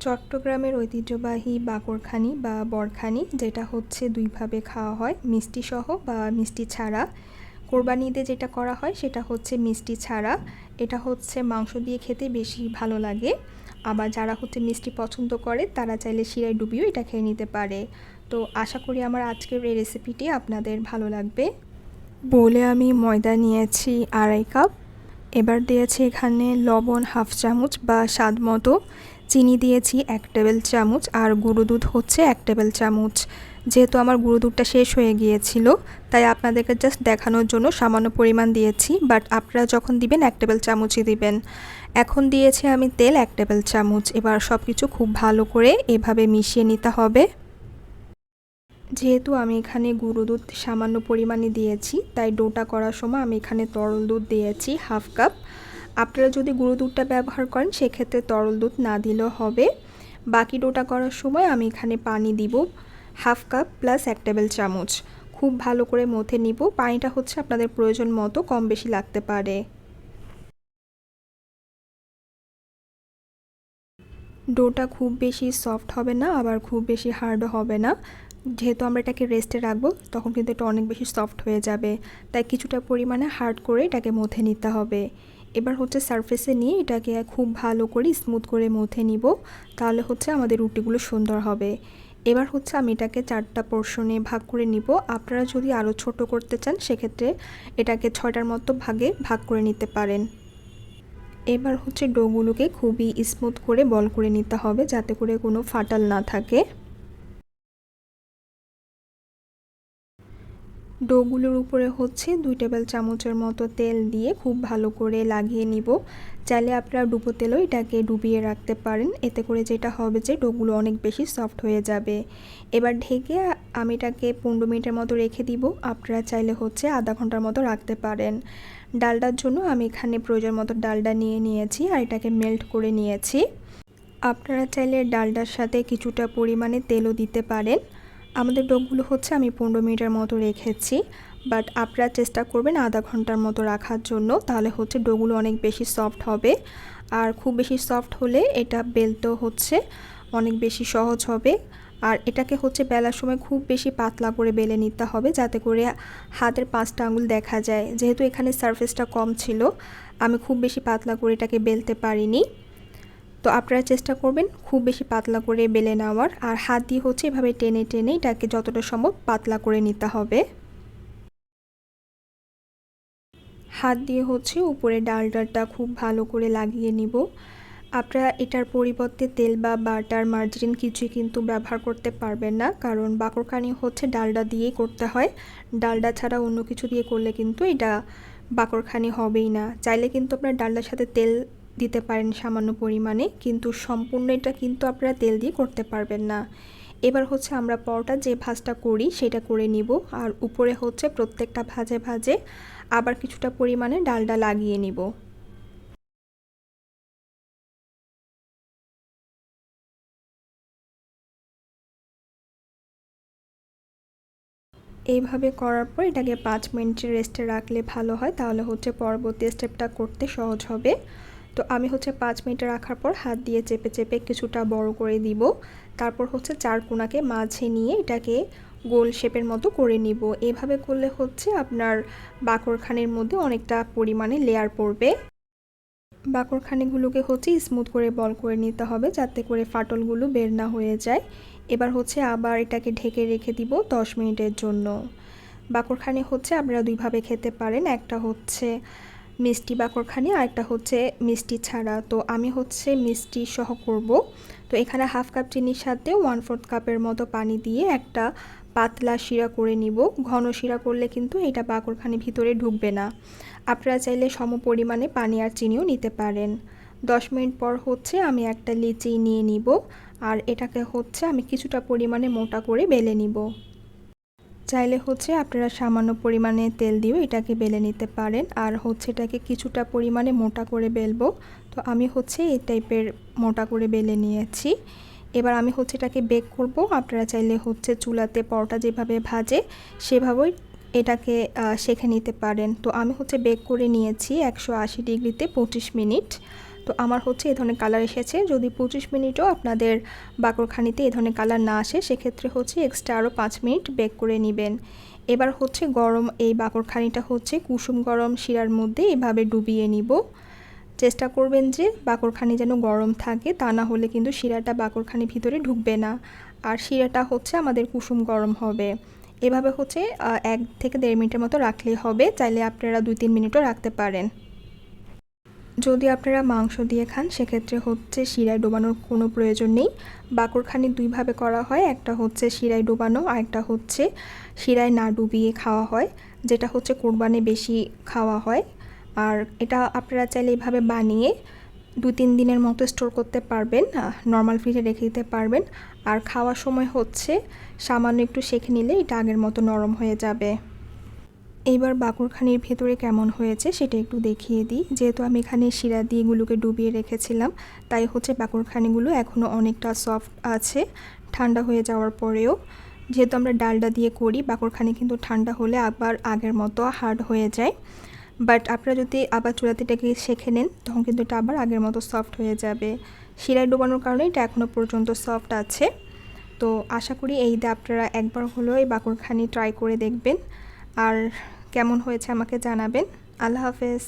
চট্টগ্রামের ঐতিহ্যবাহী বাকরখানি বা বরখানি, যেটা হচ্ছে দুইভাবে খাওয়া হয়, মিষ্টি সহ বা মিষ্টি ছাড়া। কোরবানি ঈদে যেটা করা হয়, সেটা হচ্ছে মিষ্টি ছাড়া। এটা হচ্ছে মাংস দিয়ে খেতে বেশি ভালো লাগে। আবার যারা হচ্ছে মিষ্টি পছন্দ করে, তারা চাইলে শিরায় ডুবিয়েও এটা খেয়ে নিতে পারে। তো আশা করি আমার আজকের এই রেসিপিটি আপনাদের ভালো লাগবে। বলে আমি ময়দা নিয়েছি আড়াই কাপ। এবার দিয়েছি এখানে লবণ হাফ চামচ বা স্বাদ মতো। চিনি দিয়েছি এক টেবিল চামচ আর গুঁড়ো দুধ হচ্ছে এক টেবিল চামচ। যেহেতু আমার গুঁড়ো দুধটা শেষ হয়ে গিয়েছিল, তাই আপনাদেরকে জাস্ট দেখানোর জন্য সামান্য পরিমাণ দিয়েছি বাট আপনারা যখন দিবেন এক টেবিল চামচই দিবেন। এখন দিয়েছি আমি তেল এক টেবিল চামচ, এবার সব কিছু খুব ভালো করে এভাবে মিশিয়ে নিতে হবে। যেহেতু আমি এখানে গুঁড়ো দুধ সামান্য পরিমাণে দিয়েছি, তাই ডোটা করার সময় আমি এখানে তরল দুধ দিয়েছি, হাফ কাপ। আপনারা যদি গুঁড়ো দুধটা ব্যবহার করেন, সেক্ষেত্রে তরল দুধ না দিলেও হবে। বাকি ডোটা করার সময় আমি এখানে পানি দিব হাফ কাপ প্লাস এক টেবিল চামচ। খুব ভালো করে মথে নিব। পানিটা হচ্ছে আপনাদের প্রয়োজন মতো কম বেশি লাগতে পারে। ডোটা খুব বেশি সফট হবে না, আবার খুব বেশি হার্ডও হবে না। যেহেতু আমরা এটাকে রেস্টে রাখব, তখন কিন্তু এটা অনেক বেশি সফট হয়ে যাবে। তাই কিছুটা পরিমাণে হার্ড করে এটাকে মথে নিতে হবে। এবার হচ্ছে সারফেসে নিয়ে এটাকে খুব ভালো করে স্মুথ করে মথে নিব, তাহলে হচ্ছে আমাদের রুটিগুলো সুন্দর হবে। এবার হচ্ছে আমি এটাকে চারটা পোর্শনে ভাগ করে নিব। আপনারা যদি আরও ছোট করতে চান, সেক্ষেত্রে এটাকে ছয়টার মতো ভাগে ভাগ করে নিতে পারেন। এবার হচ্ছে ডোগুলোকে খুবই স্মুথ করে বল করে নিতে হবে, যাতে করে কোনো ফাটাল না থাকে। ডোগুলোর উপরে হচ্ছে দুই টেবিল চামচের মতো তেল দিয়ে খুব ভালো করে লাগিয়ে নিব। চাইলে আপনারা ডুবো তেলও এটাকে ডুবিয়ে রাখতে পারেন। এতে করে যেটা হবে যে ডোগুলো অনেক বেশি সফট হয়ে যাবে। এবার ঢেকে আমি এটাকে পনেরো মিনিটের মতো রেখে দিব। আপনারা চাইলে হচ্ছে আধা ঘণ্টার মতো রাখতে পারেন। ডালটার জন্য আমি এখানে প্রয়োজন মতো ডালটা নিয়ে নিয়েছি আর এটাকে মেল্ট করে নিয়েছি। আপনারা চাইলে ডালটার সাথে কিছুটা পরিমাণে তেলও দিতে পারেন। আমাদের ডোগুলো হচ্ছে আমি পনেরো মিনিটের মতো রেখেছি বাট আপনারা চেষ্টা করবেন আধা ঘণ্টার মতো রাখার জন্য, তাহলে হচ্ছে ডোগুলো অনেক বেশি সফট হবে। আর খুব বেশি সফট হলে এটা বেলতেও হচ্ছে, অনেক বেশি সহজ হবে। আর এটাকে হচ্ছে বেলার সময় খুব বেশি পাতলা করে বেলে নিতে হবে, যাতে করে হাতের পাঁচটা আঙুল দেখা যায়। যেহেতু এখানে সারফেসটা কম ছিল, আমি খুব বেশি পাতলা করে এটাকে বেলতে পারিনি। তো আপনারা চেষ্টা করবেন খুব বেশি পাতলা করে বেলে নেওয়ার। আর হাত দিয়ে হচ্ছে এভাবে টেনে টেনে এটাকে যতটা সম্ভব পাতলা করে নিতে হবে। হাত দিয়ে হচ্ছে উপরে ডালটাটা খুব ভালো করে লাগিয়ে নিব। আপনারা এটার পরিবর্তে তেল বা বাটার, মার্জিন কিছুই কিন্তু ব্যবহার করতে পারবেন না, কারণ বাকরখানি হচ্ছে ডালডা দিয়েই করতে হয়। ডালডা ছাড়া অন্য কিছু দিয়ে করলে কিন্তু এটা বাকরখানি হবেই না। চাইলে কিন্তু আপনার ডালডার সাথে তেল দিতে পারেন সামান্য পরিমাণে, কিন্তু সম্পূর্ণ এটা কিন্তু আপনারা তেল দিয়ে করতে পারবেন না। এবার হচ্ছে আমরা পরোটা যে ভাজটা করি, সেটা করে নিব। আর উপরে হচ্ছে প্রত্যেকটা ভাজে ভাজে আবার কিছুটা পরিমাণে ডালডা লাগিয়ে নিব। এইভাবে করার পর এটাকে পাঁচ মিনিটের রেস্টে রাখলে ভালো হয়, তাহলে হচ্ছে পরবর্তী স্টেপটা করতে সহজ হবে। তো আমি হচ্ছে পাঁচ মিনিট রাখার পর হাত দিয়ে চেপে চেপে কিছুটা বড় করে দিব। তারপর হচ্ছে চার কোনাকে মাঝে নিয়ে এটাকে গোল শেপের মতো করে নিব। এভাবে করলে হচ্ছে আপনার বাকরখানের মধ্যে অনেকটা পরিমাণে লেয়ার পড়বে। বাকরখানিগুলোকে হচ্ছে স্মুথ করে বল করে নিতে হবে যাতে করে ফাটলগুলো বের না হয়ে যায়। এবার হচ্ছে আবার এটাকে ঢেকে রেখে দিব দশ মিনিটের জন্য। বাকরখানি হচ্ছে আপনারা দুইভাবে খেতে পারেন। একটা হচ্ছে মিষ্টি বাকরখানি আর একটা হচ্ছে মিষ্টি ছাড়া। তো আমি হচ্ছে মিষ্টি সহ করব। তো এখানে হাফ কাপ চিনির সাথে ওয়ান ফোর্থ কাপের মতো পানি দিয়ে একটা পাতলা শিরা করে নিব। ঘন শিরা করলে কিন্তু এটা বাকরখানি ভিতরে ঢুকবে না। আপনারা চাইলে সম পরিমাণে পানি আর চিনিও নিতে পারেন। দশ মিনিট পর হচ্ছে আমি একটা লিচি নিয়ে নিব। আর এটাকে হচ্ছে আমি কিছুটা পরিমাণে মোটা করে বেলে নিব। চাইলে হচ্ছে আপনারা সামান্য পরিমাণে তেল দিয়েও এটাকে বেলে নিতে পারেন। আর হচ্ছে এটাকে কিছুটা পরিমাণে মোটা করে বেলবো। তো আমি হচ্ছে এই টাইপের মোটা করে বেলে নিয়েছি। এবার আমি হচ্ছে এটাকে বেক করব। আপনারা চাইলে হচ্ছে চুলাতে পরোটা যেভাবে ভাজে, সেভাবেই এটাকে শেখে নিতে পারেন। তো আমি হচ্ছে বেক করে নিয়েছি একশো আশি ডিগ্রিতে পঁচিশ মিনিট। তো আমার হচ্ছে এ ধরনের কালার এসেছে। যদি পঁচিশ মিনিটও আপনাদের বাকরখানিতে এ ধরনের কালার না আসে, সেক্ষেত্রে হচ্ছে এক্সট্রা আরও পাঁচ মিনিট বেক করে নেবেন। এবার হচ্ছে গরম এই বাকরখানিটা হচ্ছে কুসুম গরম শিরার মধ্যে এভাবে ডুবিয়ে নিব। চেষ্টা করবেন যে বাকরখানি যেন গরম থাকে, তা না হলে কিন্তু শিরাটা বাকরখানি ভিতরে ঢুকবে না। আর শিরাটা হচ্ছে আমাদের কুসুম গরম হবে। এভাবে হচ্ছে এক থেকে দেড় মিনিটের মতো রাখলেই হবে। চাইলে আপনারা দুই তিন মিনিটও রাখতে পারেন। যদি আপনারা মাংস দিয়ে খান, সেক্ষেত্রে হচ্ছে শিরায় ডোবানোর কোনো প্রয়োজন নেই। বাকরখানি দুইভাবে করা হয়, একটা হচ্ছে শিরায় ডোবানো আর একটা হচ্ছে শিরায় না ডুবিয়ে খাওয়া হয়, যেটা হচ্ছে কোরবানি বেশি খাওয়া হয়। আর এটা আপনারা চাইলে এইভাবে বানিয়ে দু তিন দিনের মতো স্টোর করতে পারবেন নর্মাল ফ্রিজে রেখে দিতে পারবেন। আর খাওয়ার সময় হচ্ছে সামান্য একটু শেখে নিলে এটা আগের মতো নরম হয়ে যাবে। এইবার বাকরখানির ভেতরে কেমন হয়েছে সেটা একটু দেখিয়ে দিই। যেহেতু আমি এখানে শিরা দিয়ে এগুলোকে ডুবিয়ে রেখেছিলাম, তাই হচ্ছে বাকরখানিগুলো এখনও অনেকটা সফট আছে, ঠান্ডা হয়ে যাওয়ার পরেও। যেহেতু আমরা ডালডা দিয়ে করি, বাকরখানি কিন্তু ঠান্ডা হলে আবার আগের মতো হার্ড হয়ে যায়। বাট আপনারা যদি আবার চুলাতে এটাকে শেখে নেন, তখন কিন্তু এটা আবার আগের মতো সফট হয়ে যাবে। শিরায় ডোবানোর কারণে এটা এখনও পর্যন্ত সফট আছে। তো আশা করি এই ঈদে আপনারা একবার হলেও এই বাকরখানি ট্রাই করে দেখবেন। আর কেমন হয়েছে আমাকে জানাবেন। আল্লাহ হাফেজ।